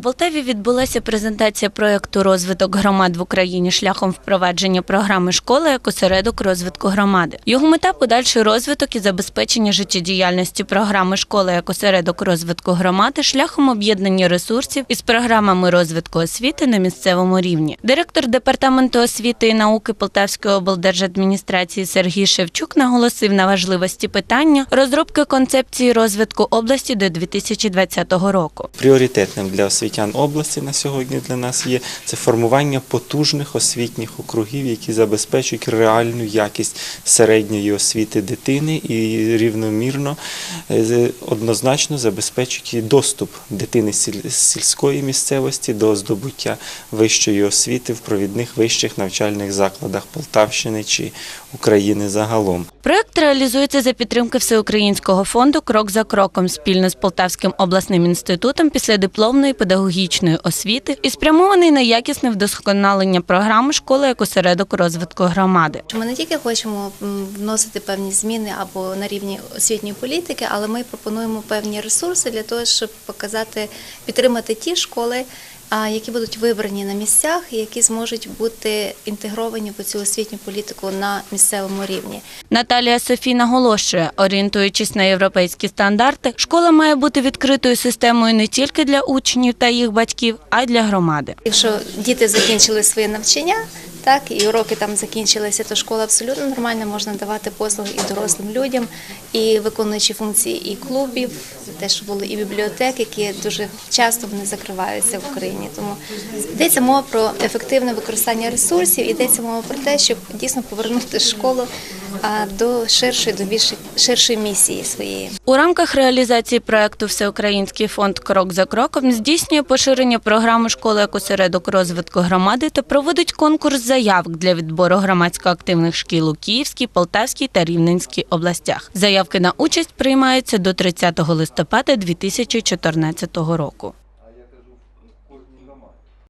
У Полтаві відбулася презентація проєкту розвиток громад в Україні шляхом впровадження програми школа як осередок розвитку громади. Його мета подальший розвиток і забезпечення життєдіяльності програми школа як осередок розвитку громади шляхом об'єднання ресурсів із програмами розвитку освіти на місцевому рівні. Директор департаменту освіти і науки Полтавської облдержадміністрації Сергій Шевчук наголосив на важливості питання розробки концепції розвитку області до 2020 року. Пріоритетним для освітян області на сьогодні для нас є це формування потужних освітніх округів, які забезпечують реальну якість середньої освіти дитини і рівномірно е, однозначно забезпечують доступ дитини сільської місцевості до здобуття вищої освіти в провідних вищих навчальних закладах Полтавщини чи України загалом. Проект реалізується за підтримки Всеукраїнського фонду Крок за кроком спільно з Полтавським обласним інститутом післядипломної педагогічної освіти і спрямований на якісне вдосконалення програми школи як осередок розвитку громади. Ми не тільки хочемо вносити певні зміни або на рівні освітньої політики, але ми пропонуємо певні ресурси для того, щоб показати, підтримати ті школи, які будуть вибрані на місцях, і які зможуть бути інтегровані в цю освітню політику на місцевому рівні. Наталія Софій наголошує, орієнтуючись на європейські стандарти, школа має бути відкритою системою не тільки для учнів та їх батьків, а й для громади. Якщо діти закінчили своє навчання, так і уроки там закінчилися, то школа абсолютно нормальна, можна давати послуги і дорослим людям, і виконуючи функції і клубів, те, що були і бібліотек, які дуже часто вони закриваються в Україні. Тому йдеться мова про ефективне використання ресурсів, йдеться мова про те, щоб дійсно повернути школу а, до ширшої, до більш ширшої місії своєї. У рамках реалізації проекту Всеукраїнський фонд Крок за кроком здійснює поширення програми школи як осередок розвитку громади та проводить конкурс заявок для відбору громадсько активних шкіл у Київській, Полтавській та Рівненській областях. Заявки на участь приймаються до 30 листопада 2014 року.